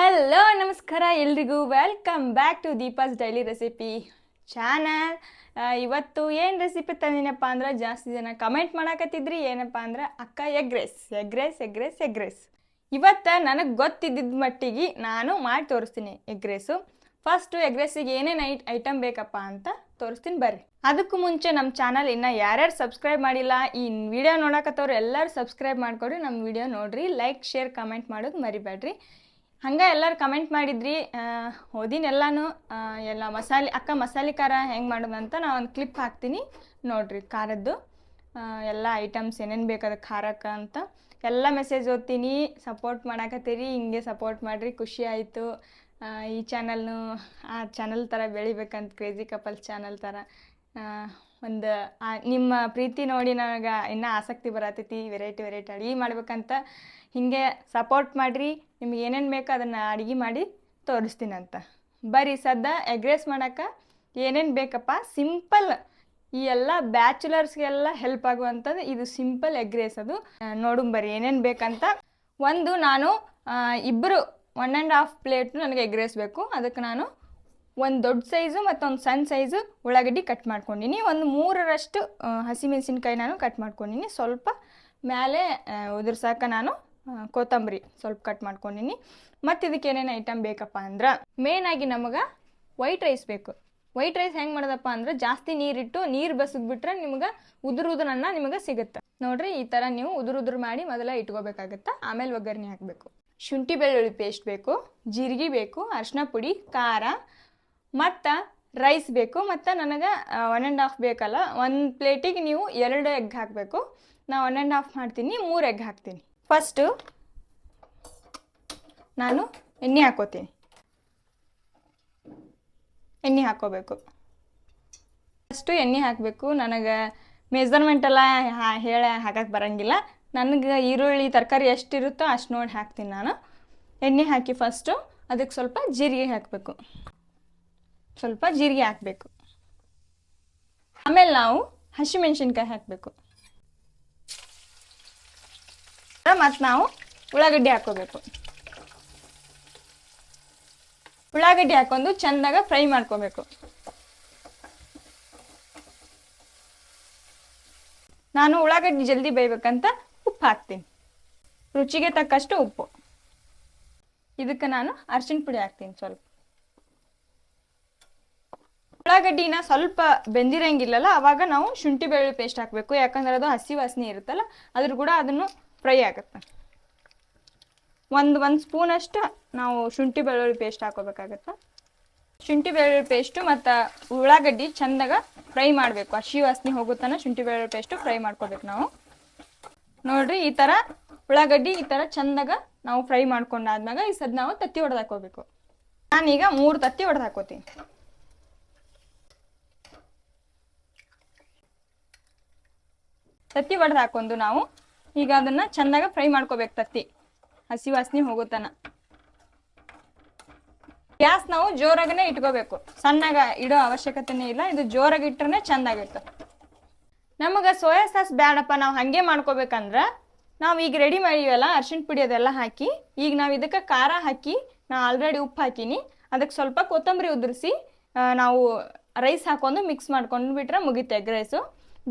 Hello ನಮಸ್ಕಾರ ಎಲ್ರಿಗೂ. Welcome back to Deepa's daily recipe channel ಇವತ್ತು ಏನು ರೆಸಿಪಿ ತಂದಿನಪ್ಪ ಅಂದ್ರೆ ಜಾಸ್ತಿ ಜನ ಕಮೆಂಟ್ ಮಾಡಾಕತ್ತಿದ್ರಿ. ಏನಪ್ಪ ಅಂದ್ರೆ ಅಕ್ಕ egg rice egg rice egg rice egg rice ಇವತ್ತು ನನಗೆ ಗೊತ್ತಿದ್ದಿದ್ದ ಮಟ್ಟಿಗೆ ನಾನು ಮಾಡಿ ತೋರಿಸ್ತೀನಿ ಎಗ್ ರೈಸು ಫಸ್ಟು ಎಗ್ ರೈಸಿಗೆ ಏನೇನು ಐಟ್ ಐಟಮ್ ಬೇಕಪ್ಪ ಅಂತ ತೋರಿಸ್ತೀನಿ ಬರ್ರಿ. ಅದಕ್ಕೂ ಮುಂಚೆ ನಮ್ಮ ಚಾನಲ್ ಇನ್ನು ಯಾರ್ಯಾರು ಸಬ್ಸ್ಕ್ರೈಬ್ ಮಾಡಿಲ್ಲ, ಈ ವಿಡಿಯೋ ನೋಡಕತ್ತವ್ರು ಎಲ್ಲರೂ ಸಬ್ಸ್ಕ್ರೈಬ್ ಮಾಡ್ಕೊಡ್ರಿ ನಮ್ಮ ವಿಡಿಯೋ ನೋಡ್ರಿ ಲೈಕ್ ಶೇರ್ ಕಮೆಂಟ್ ಮಾಡೋದು ಮರಿಬೇಡ್ರಿ ಹಂಗೆ ಎಲ್ಲರೂ ಕಮೆಂಟ್ ಮಾಡಿದ್ರಿ. ಓದಿನ ಎಲ್ಲಾನು ಎಲ್ಲ ಮಸಾಲೆ, ಅಕ್ಕ ಮಸಾಲೆ ಖಾರ ಹೆಂಗೆ ಅಂತ ನಾ ಒಂದು ಕ್ಲಿಪ್ ಹಾಕ್ತೀನಿ. ನೋಡ್ರಿ ಖಾರದ್ದು. ಎಲ್ಲ ಐಟಮ್ಸ್ ಏನೇನು ಬೇಕಾದ ಖಾರಕ್ಕೆ ಅಂತ. ಎಲ್ಲ ಮೆಸೇಜ್ ಓದ್ತೀನಿ. ಸಪೋರ್ಟ್ ಮಾಡಾಕತ್ತೀರಿ. ಹಿಂಗೆ ಸಪೋರ್ಟ್ ಮಾಡಿರಿ. ಖುಷಿ ಆಯಿತು. ಈ ಚಾನಲ್ನು ಆ ಚಾನಲ್ ಥರ ಬೆಳಿಬೇಕಂತ ಕ್ರೇಜಿ ಕಪಲ್ ಚಾನಲ್ ಥರ ಒಂದು ನಿಮ್ಮ ಪ್ರೀತಿ ನೋಡಿ ನನಗೆ ಇನ್ನೂ ಆಸಕ್ತಿ ಬರತೈತಿ ವೆರೈಟಿ ವೆರೈಟಿ ಅಡುಗೆ ಮಾಡ್ಬೇಕಂತ. ಹಿಂಗೆ ಸಪೋರ್ಟ್ ಮಾಡಿರಿ, ನಿಮ್ಗೆ ಏನೇನು ಬೇಕೋ ಅದನ್ನು ಅಡುಗೆ ಮಾಡಿ ತೋರಿಸ್ತೀನಂತ. ಬರ್ರಿ ಸದ್ದ ಎಗ್ ರೈಸ್ ಮಾಡೋಕೆ ಏನೇನು ಬೇಕಪ್ಪ ಸಿಂಪಲ್ ಈ ಎಲ್ಲ ಬ್ಯಾಚುಲರ್ಸ್ಗೆಲ್ಲ ಹೆಲ್ಪ್ ಆಗುವಂಥದ್ದು ಇದು ಸಿಂಪಲ್ ಎಗ್ರೇಸ್ ಅದು. ನೋಡು ಏನೇನ್ ಬೇಕಂತ. ಒಂದು, ನಾನು ಇಬ್ಬರು ಒನ್ ಆ್ಯಂಡ್ ಹಾಫ್ ಪ್ಲೇಟ್ ನನಗೆ ಎಗ್ರೇಸ್ ಬೇಕು. ಅದಕ್ಕೆ ನಾನು ಒಂದು ದೊಡ್ಡ ಸೈಜು ಮತ್ತೊಂದು ಸಣ್ಣ ಸೈಜು ಉಳ್ಳಾಗಡ್ಡಿ ಕಟ್ ಮಾಡ್ಕೊಂಡಿನಿ. ಒಂದು ಮೂರರಷ್ಟು ಹಸಿ ಹಸಿಮೆಣಸಿನ್ಕಾಯಿ ನಾನು ಕಟ್ ಮಾಡ್ಕೊಂಡಿನಿ. ಸ್ವಲ್ಪ ಮೇಲೆ ಉದುರ್ಸಾಕ ನಾನು ಕೊತ್ತಂಬರಿ ಸ್ವಲ್ಪ ಕಟ್ ಮಾಡ್ಕೊಂಡಿನಿ. ಮತ್ತು ಇದಕ್ಕೆ ಏನೇನು ಐಟಮ್ ಬೇಕಪ್ಪ ಅಂದ್ರೆ ಮೇನ್ ಆಗಿ ನಮಗೆ ವೈಟ್ ರೈಸ್ ಬೇಕು. ವೈಟ್ ರೈಸ್ ಹೆಂಗೆ ಮಾಡೋದಪ್ಪ ಅಂದ್ರೆ, ಜಾಸ್ತಿ ನೀರಿಟ್ಟು ನೀರು ಬಸಿದ್ಬಿಟ್ರೆ ನಿಮ್ಗೆ ಉದುರು ಉದುರನ್ನ ನಿಮಗೆ ಸಿಗುತ್ತೆ. ನೋಡ್ರಿ, ಈ ಥರ ನೀವು ಉದುರು ಉದುರು ಮಾಡಿ ಮೊದಲ ಇಟ್ಕೋಬೇಕಾಗತ್ತೆ. ಆಮೇಲೆ ಒಗ್ಗರಣೆ ಹಾಕಬೇಕು. ಶುಂಠಿ ಬೆಳ್ಳುಳ್ಳಿ ಪೇಸ್ಟ್ ಬೇಕು. ಜೀರಿಗೆ ಬೇಕು. ಅರಿಶಿನ ಪುಡಿ, ಖಾರ ಮತ್ತು ರೈಸ್ ಬೇಕು, ಮತ್ತು ನನಗೆ ಒನ್ ಆ್ಯಂಡ್ ಹಾಫ್ ಬೇಕಲ್ಲ, ಒಂದು ಪ್ಲೇಟಿಗೆ ನೀವು ಎರಡು ಎಗ್ ಹಾಕಬೇಕು. ನಾ ಒನ್ ಆ್ಯಂಡ್ ಹಾಫ್ ಮಾಡ್ತೀನಿ, ಮೂರು ಎಗ್ ಹಾಕ್ತೀನಿ. ಫಸ್ಟು ನಾನು ಎಣ್ಣೆ ಹಾಕೋತೀನಿ. ಎಣ್ಣೆ ಹಾಕೋಬೇಕು. ಫಸ್ಟು ಎಣ್ಣೆ ಹಾಕಬೇಕು, ನನಗೆ ಮೆಜರ್ಮೆಂಟ್ ಎಲ್ಲ ಹಾ- ಹೇಳ ಹಾಕಕ್ಕೆ ಬರಂಗಿಲ್ಲ. ನನಗೆ ಈರುಳ್ಳಿ, ತರಕಾರಿ ಎಷ್ಟಿರುತ್ತೋ ಅಷ್ಟು ನೋಡಿ ಹಾಕ್ತೀನಿ ನಾನು. ಎಣ್ಣೆ ಹಾಕಿ ಫಸ್ಟು ಅದಕ್ಕೆ ಸ್ವಲ್ಪ ಜೀರಿಗೆ ಹಾಕಬೇಕು. ಸ್ವಲ್ಪ ಜೀರಿಗೆ ಹಾಕಬೇಕು. ಆಮೇಲೆ ನಾವು ಹಸಿಮೆಣಸಿನ್ಕಾಯಿ ಹಾಕಬೇಕು. ಮತ್ತು ನಾವು ಉಳ್ಳಾಗಡ್ಡಿ ಹಾಕೋಬೇಕು ಉಳ್ಳಾಗಡ್ಡಿ ಹಾಕೊಂಡು ಚೆಂದಾಗ ಫ್ರೈ ಮಾಡ್ಕೋಬೇಕು. ನಾನು ಉಳ್ಳಾಗಡ್ಡಿ ಜಲ್ದಿ ಬೇಯಬೇಕಂತ ಉಪ್ಪು ಹಾಕ್ತೀನಿ. ರುಚಿಗೆ ತಕ್ಕಷ್ಟು ಉಪ್ಪು. ಇದಕ್ಕೆ ನಾನು ಅರ್ಶಿನ ಪುಡಿ ಹಾಕ್ತೀನಿ ಸ್ವಲ್ಪ. ಉಳ್ಳಾಗಡ್ಡಿನ ಸ್ವಲ್ಪ ಬೆಂದಿರಂಗಿಲ್ಲಲ್ಲ, ಅವಾಗ ನಾವು ಶುಂಠಿ ಬೆಳ್ಳುಳ್ಳಿ ಪೇಸ್ಟ್ ಹಾಕಬೇಕು. ಯಾಕಂದ್ರೆ ಅದು ಹಸಿ ವಾಸನೆ ಇರುತ್ತಲ್ಲ ಅದ್ರ ಕೂಡ ಅದನ್ನು ಫ್ರೈ ಆಗುತ್ತೆ. ಒಂದು ಒಂದು ಸ್ಪೂನಷ್ಟು ನಾವು ಶುಂಠಿ ಬೆಳ್ಳುಳ್ಳಿ ಪೇಸ್ಟ್ ಹಾಕೋಬೇಕಾಗತ್ತೆ. ಶುಂಠಿ ಬೆಳ್ಳುಳ್ಳಿ ಪೇಸ್ಟು ಮತ್ತು ಉಳ್ಳಾಗಡ್ಡಿ ಚಂದಾಗ ಫ್ರೈ ಮಾಡಬೇಕು. ಹಸಿ ವಾಸನೆ ಹೋಗುತ್ತಾನ ಶುಂಠಿ ಬೆಳ್ಳುಳ್ಳಿ ಪೇಸ್ಟು ಫ್ರೈ ಮಾಡ್ಕೋಬೇಕು ನಾವು. ನೋಡ್ರಿ, ಈ ಥರ ಉಳ್ಳಾಗಡ್ಡಿ ಈ ಥರ ಚಂದಾಗ ನಾವು ಫ್ರೈ ಮಾಡ್ಕೊಂಡಾದ್ಮ್ಯಾಗ ಈ ಸದ್ ನಾವು ತತ್ತಿ ಹೊಡೆದು ಹಾಕೋಬೇಕು ನಾನೀಗ ಮೂರು ತತ್ತಿ ಹೊಡೆದು ಹಾಕೋತೀನಿ ತತ್ತಿ ಒಡೆದು ಹಾಕೊಂಡು ನಾವು. ಈಗ ಅದನ್ನ ಚೆನ್ನಾಗಿ ಫ್ರೈ ಮಾಡ್ಕೋಬೇಕು ತತ್ತಿ. ಹಸಿ ವಾಸನೆ ಹೋಗುತ್ತಾನ ಗ್ಯಾಸ್ ನಾವು ಜೋರಾಗನೇ ಇಟ್ಕೋಬೇಕು. ಸಣ್ಣಗ ಇಡೋ ಅವಶ್ಯಕತೆನೇ ಇಲ್ಲ, ಇದು ಜೋರಾಗಿ ಇಟ್ರೆ ಚಂದಾಗಿರ್ತದೆ ನಮಗೆ ಸೋಯಾ ಸಾಸ್ ಬೇಡಪ್ಪ ನಾವು ಹಾಗೆ ಮಾಡ್ಕೋಬೇಕಂದ್ರೆ ನಾವು ಈಗ ರೆಡಿ ಮಾಡಿವಲ್ಲ, ಅರ್ಶಿಣ ಪುಡಿ ಅದೆಲ್ಲ ಹಾಕಿ, ಈಗ ನಾವು ಇದಕ್ಕೆ ಖಾರ ಹಾಕಿ, ನಾ ಆಲ್ರೆಡಿ ಉಪ್ಪು ಹಾಕಿನಿ. ಅದಕ್ಕೆ ಸ್ವಲ್ಪ ಕೊತ್ತಂಬರಿ ಉದುರಿಸಿ ನಾವು ರೈಸ್ ಹಾಕೊಂಡು ಮಿಕ್ಸ್ ಮಾಡ್ಕೊಂಡು ಬಿಟ್ರೆ ಮುಗೀತು ಎಗ್ ರೈಸು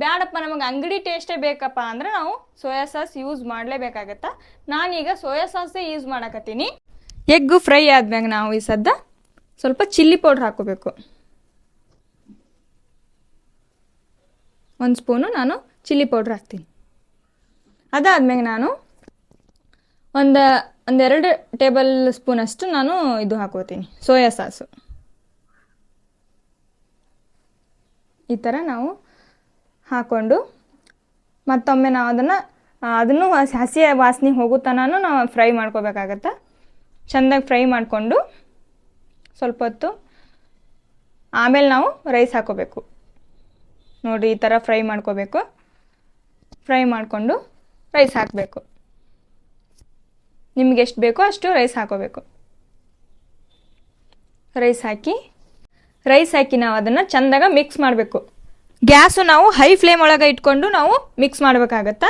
ಬ್ಯಾಡಪ್ಪ, ನಮಗೆ ಅಂಗಡಿ ಟೇಸ್ಟೇ ಬೇಕಪ್ಪ ಅಂದ್ರೆ ನಾವು ಸೋಯಾ ಸಾಸ್ ಯೂಸ್ ಮಾಡಲೇಬೇಕಾಗತ್ತೆ? ನಾನೀಗ ಸೋಯಾ ಸಾಸೇ ಯೂಸ್ ಮಾಡಕತ್ತೀನಿ. ಎಗ್ಗು ಫ್ರೈ ಆದ್ಮ್ಯಾಗ ನಾವು ಈ ಸದ್ದ ಸ್ವಲ್ಪ ಚಿಲ್ಲಿ ಪೌಡ್ರ್ ಹಾಕೋಬೇಕು ಒಂದು ಸ್ಪೂನು ನಾನು ಚಿಲ್ಲಿ ಪೌಡ್ರ್ ಹಾಕ್ತೀನಿ. ಅದಾದ್ಮ್ಯಾಗ ನಾನು ಒಂದು ಒಂದೆರಡು ಟೇಬಲ್ ಸ್ಪೂನಷ್ಟು ನಾನು ಇದು ಹಾಕೋತೀನಿ ಸೋಯಾ ಸಾಸು. ಈ ಥರ ನಾವು ಹಾಕ್ಕೊಂಡು ಮತ್ತೊಮ್ಮೆ ನಾವು ಅದನ್ನು ಅದನ್ನು ಹಸಿ ವಾಸನೆ ಹೋಗೋ ತನಕ ನಾವು ಫ್ರೈ ಮಾಡ್ಕೋಬೇಕಾಗತ್ತೆ? ಚೆಂದಾಗಿ ಫ್ರೈ ಮಾಡಿಕೊಂಡು ಸ್ವಲ್ಪ ಹೊತ್ತು ಆಮೇಲೆ ನಾವು ರೈಸ್ ಹಾಕೋಬೇಕು. ನೋಡಿ, ಈ ಥರ ಫ್ರೈ ಮಾಡ್ಕೋಬೇಕು. ಫ್ರೈ ಮಾಡಿಕೊಂಡು ರೈಸ್ ಹಾಕಬೇಕು. ನಿಮ್ಗೆ ಎಷ್ಟು ಬೇಕೋ ಅಷ್ಟು ರೈಸ್ ಹಾಕೋಬೇಕು. ರೈಸ್ ಹಾಕಿ ರೈಸ್ ಹಾಕಿ ನಾವು ಅದನ್ನು ಚೆಂದಾಗ ಮಿಕ್ಸ್ ಮಾಡಬೇಕು. ಗ್ಯಾಸು ನಾವು ಹೈ ಫ್ಲೇಮ್ ಒಳಗೆ ಇಟ್ಕೊಂಡು ನಾವು ಮಿಕ್ಸ್ ಮಾಡಬೇಕಾಗತ್ತಾ?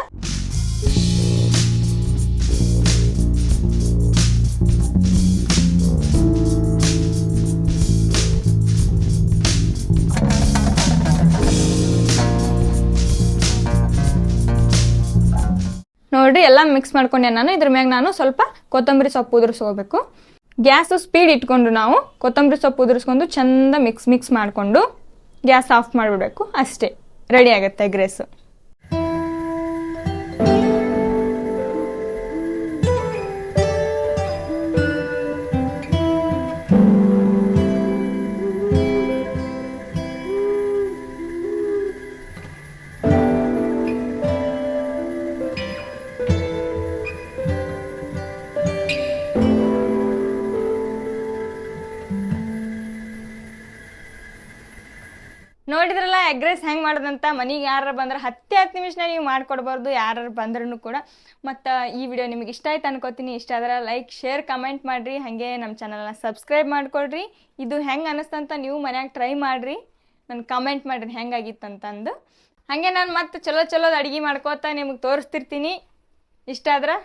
ನೋಡ್ರಿ, ಎಲ್ಲ ಮಿಕ್ಸ್ ಮಾಡ್ಕೊಂಡೆ ನಾನು. ಇದ್ರ ಮ್ಯಾಗ ನಾನು ಸ್ವಲ್ಪ ಕೊತ್ತಂಬರಿ ಸೊಪ್ಪು ಉದುರಿಸ್ಕೋಬೇಕು. ಗ್ಯಾಸ್ ಸ್ಪೀಡ್ ಇಟ್ಕೊಂಡು ನಾವು ಕೊತ್ತಂಬರಿ ಸೊಪ್ಪು ಉದುರಿಸ್ಕೊಂಡು ಚಂದ ಮಿಕ್ಸ್ ಮಿಕ್ಸ್ ಮಾಡಿಕೊಂಡು ಗ್ಯಾಸ್ ಆಫ್ ಮಾಡಿಬಿಡ್ಬೇಕು. ಅಷ್ಟೇ. ರೆಡಿ ಆಗುತ್ತೆ ಎಗ್ ರೈಸು ನೋಡಿದ್ರಲ್ಲ ಎಗ್ ರೈಸ್ ಹೆಂಗೆ ಮಾಡೋದಂತ ಮನೆಗೆ ಯಾರು ಬಂದ್ರೆ ಹತ್ತೇ ಹತ್ತು ನಿಮಿಷನ ನೀವು ಮಾಡ್ಕೊಡ್ಬಾರ್ದು ಯಾರು ಬಂದ್ರೂ ಕೂಡ. ಮತ್ತು ಈ ವಿಡಿಯೋ ನಿಮಗೆ ಇಷ್ಟ ಆಯ್ತು ಅನ್ಕೋತೀನಿ. ಇಷ್ಟ ಆದ್ರೆ ಲೈಕ್ ಶೇರ್ ಕಮೆಂಟ್ ಮಾಡಿರಿ. ಹಾಗೆ ನಮ್ಮ ಚಾನಲ್ನ ಸಬ್ಸ್ಕ್ರೈಬ್ ಮಾಡ್ಕೊಳ್ರಿ ಇದು ಹೆಂಗೆ ಅನ್ನಿಸ್ತಂತ ನೀವು ಮನ್ಯಾಗ ಟ್ರೈ ಮಾಡಿರಿ. ನಾನು ಕಮೆಂಟ್ ಮಾಡಿರಿ ಹೆಂಗಾಗಿತ್ತಂತಂದು ಹಾಗೆ ನಾನು ಮತ್ತೆ ಚಲೋ ಚಲೋದು ಅಡುಗೆ ಮಾಡ್ಕೋತಾ ನಿಮಗೆ ತೋರಿಸ್ತಿರ್ತೀನಿ. ಇಷ್ಟ ಆದ್ರೆ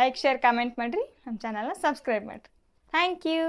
ಲೈಕ್ ಶೇರ್ ಕಮೆಂಟ್ ಮಾಡಿರಿ. ನಮ್ಮ ಚಾನಲ್ನ ಸಬ್ಸ್ಕ್ರೈಬ್ ಮಾಡಿರಿ. Thank you